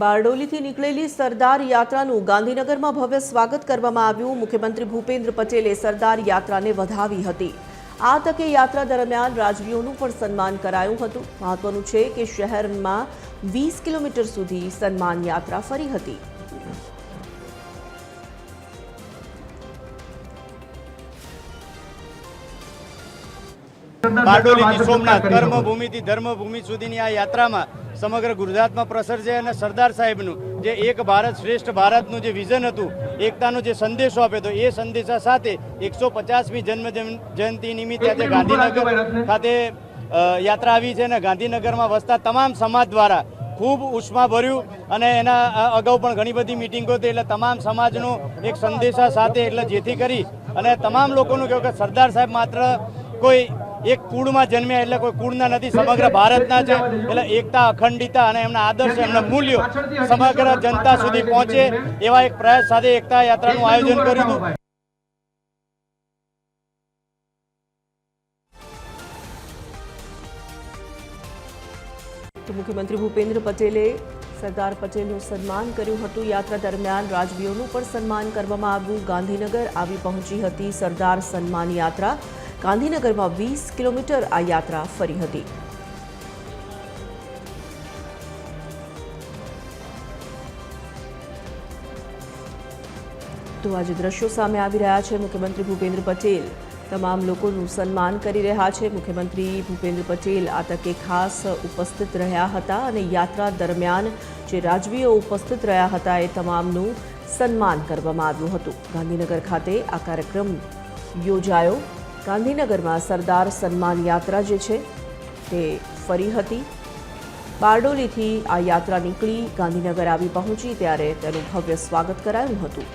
બારડોલીથી નીકળેલી સરદાર યાત્રાનું ગાંધીનગરમાં ભવ્ય સ્વાગત કરવામાં આવ્યું. મુખ્યમંત્રી ભૂપેન્દ્ર પટેલે સરદાર યાત્રાને વધાવી હતી. આ તકે યાત્રા દરમિયાન રાજવીઓનું પણ સન્માન કરાયું હતું. મહત્વનું છે કે શહેરમાં વીસ કિલોમીટર સુધી સન્માન યાત્રા ફરી હતી. બારડોલીથી સોમનાથ, કર્મભૂમિથી ધર્મભૂમિ સુધીની આ યાત્રામાં સમગ્ર ગુજરાતમાં પ્રસરશે અને સરદાર સાહેબનું જે એક ભારત શ્રેષ્ઠ ભારતનું જે વિઝન હતું એકતાનો જે સંદેશો આપ્યો હતો એ સંદેશા સાથે એકસો પચાસમી જન્મ જન- જયંતિ નિમિત્તે આજે ગાંધીનગર ખાતે યાત્રા આવી છે અને ગાંધીનગરમાં વસતા તમામ સમાજ દ્વારા ખૂબ ઉષ્મા ભર્યું અને એના અગાઉ પણ ઘણી બધી મિટિંગો હતી એટલે તમામ સમાજનો એક સંદેશા સાથે એટલે જેથી કરી અને તમામ લોકોનું કહેવું કે સરદાર સાહેબ માત્ર કોઈ એક કુળમાં જન્મ્યા એટલે કોઈ કુળના નથી, સમગ્ર ભારતના છે. એટલે એકતા અખંડિતા અને એમના આદર્શ, એમના મૂલ્યો સમગ્ર જનતા સુધી પહોંચે એવા એક પ્રયાસ સાથે એકતા યાત્રાનું આયોજન કર્યું મુખ્યમંત્રી ભૂપેન્દ્ર પટેલે સરદાર પટેલનું સન્માન કર્યું હતું. યાત્રા દરમિયાન રાજવીઓનું પણ સન્માન કરવામાં આવ્યું. ગાંધીનગર આવી પહોંચી હતી સરદાર સન્માન યાત્રા. ગાંધીનગરમાં વીસ કિલોમીટર આ યાત્રા ફરી હતી. તો આજે દ્રશ્યો સામે આવી રહ્યા છે. મુખ્યમંત્રી ભૂપેન્દ્ર પટેલ તમામ લોકોનું સન્માન કરી રહ્યા છે. મુખ્યમંત્રી ભૂપેન્દ્ર પટેલ આ તકે ખાસ ઉપસ્થિત રહ્યા હતા અને યાત્રા દરમિયાન જે રાજવીઓ ઉપસ્થિત રહ્યા હતા એ તમામનું સન્માન કરવામાં આવ્યું હતું. ગાંધીનગર ખાતે આ કાર્યક્રમ યોજાયો. ગાંધીનગરમાં સરદાર સન્માન યાત્રા જે છે તે ફરી હતી. બારડોલીથી આ યાત્રા નીકળી ગાંધીનગર આવી પહોંચી ત્યારે તેનું ભવ્ય સ્વાગત કરાયું હતું.